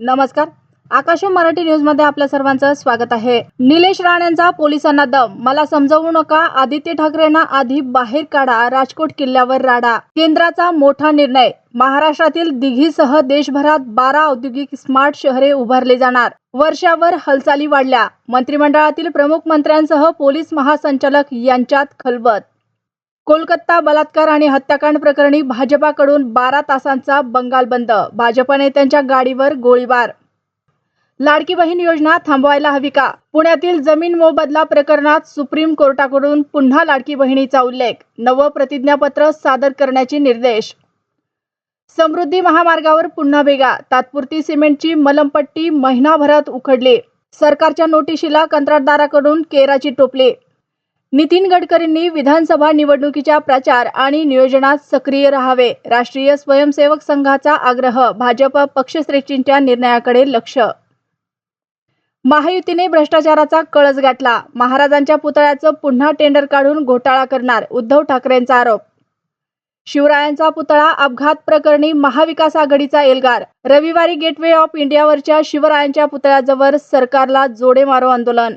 नमस्कार. आकाश मराठी न्यूजमध्ये आपल्या सर्वांचं स्वागत आहे. निलेश राणेंचा पोलिसांना दम. मला समजवू नका आदित्य ठाकरेंना आधी बाहेर काढा राजकोट किल्ल्यावर राडा. केंद्राचा मोठा निर्णय. महाराष्ट्रातील दिघीसह देशभरात बारा औद्योगिक स्मार्ट शहरे उभारली जाणार. वर्षावर हालचाली वाढल्या. मंत्रिमंडळातील प्रमुख मंत्र्यांसह पोलीस महासंचालक यांच्यात खलबत. कोलकाता बलात्कार आणि हत्याकांड प्रकरणी भाजपाकडून बारा तासांचा बंगाल बंद. भाजप नेत्यांच्या गाडीवर गोळीबार. लाडकी बहीण योजना थांबवायला हवी का? पुण्यातील जमीन मोबदला प्रकरणात सुप्रीम कोर्टाकडून पुन्हा लाडकी बहिणीचा उल्लेख. नवं प्रतिज्ञापत्र सादर करण्याचे निर्देश. समृद्धी महामार्गावर पुन्हा भेगा तात्पुरती सिमेंटची मलमपट्टी महिनाभरात उखडली. सरकारच्या नोटिशीला कंत्राटदाराकडून केराची टोपली. नितीन गडकरींनी विधानसभा निवडणुकीच्या प्रचार आणि नियोजनात सक्रिय राहावे. राष्ट्रीय स्वयंसेवक संघाचा आग्रह भाजप पक्षश्रेष्ठींच्या निर्णयाकडे लक्ष. महायुतीने भ्रष्टाचाराचा कळस गाठला. महाराजांच्या पुतळ्याचं पुन्हा टेंडर काढून घोटाळा करणार उद्धव ठाकरेंचा आरोप. शिवरायांचा पुतळा अपघात प्रकरणी महाविकास आघाडीचा एल्गार. रविवारी गेटवे ऑफ इंडियावरच्या शिवरायांच्या पुतळ्याजवळ सरकारला जोडे मारो आंदोलन.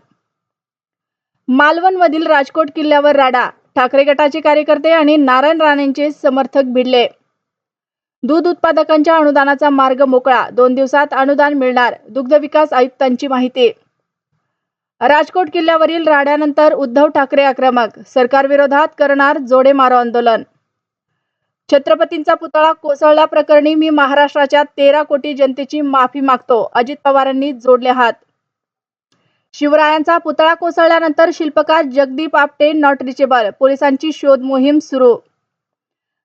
मालवणमधील राजकोट किल्ल्यावर राडा ठाकरे गटाचे कार्यकर्ते आणि नारायण राणेंचे समर्थक भिडले. दूध उत्पादकांच्या अनुदानाचा मार्ग मोकळा दोन दिवसात अनुदान मिळणार दुग्ध विकास आयुक्तांची माहिती. राजकोट किल्ल्यावरील राड्यानंतर उद्धव ठाकरे आक्रमक सरकारविरोधात करणार जोडे मारो आंदोलन. छत्रपतींचा पुतळा कोसळल्याप्रकरणी मी महाराष्ट्राच्या तेरा कोटी जनतेची माफी मागतो अजित पवारांनी जोडले हात. शिवरायांचा पुतळा कोसळल्यानंतर शिल्पकार जगदीप आपटे नॉट रिचेबल. पोलिसांची शोध मोहीम सुरू.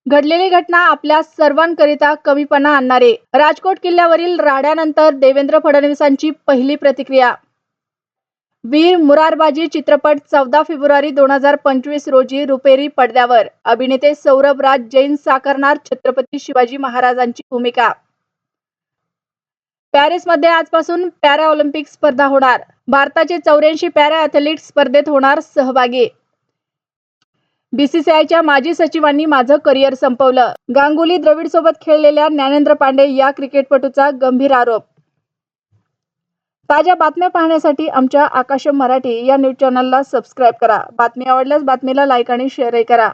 घडलेली घटना आपल्या सर्वांकरिता कमीपणा आणणारे. राजकोट किल्ल्यावरील राड्यानंतर देवेंद्र फडणवीसांची पहिली प्रतिक्रिया. वीर मुरारबाजी चित्रपट चौदा फेब्रुवारी दोन हजार पंचवीस रोजी रुपेरी पडद्यावर. अभिनेते सौरभ राज जैन साकारणार छत्रपती शिवाजी महाराजांची भूमिका. पॅरिसमध्ये आजपासून पॅरा ऑलिम्पिक स्पर्धा होणार. भारताचे चौऱ्याऐंशी पॅरा ॲथलीट स्पर्धेत होणार सहभागी. बीसीसीआयच्या माजी सचिवांनी माझं करिअर संपवलं. गांगुली द्रविड सोबत खेळलेल्या ज्ञानेंद्र पांडे या क्रिकेटपटूचा गंभीर आरोप. ताज्या बातम्या पाहण्यासाठी आमच्या आकाश मराठी या न्यूज चॅनलला सबस्क्राईब करा. बातमी आवडल्यास बातमीला लाईक आणि शेअरही करा.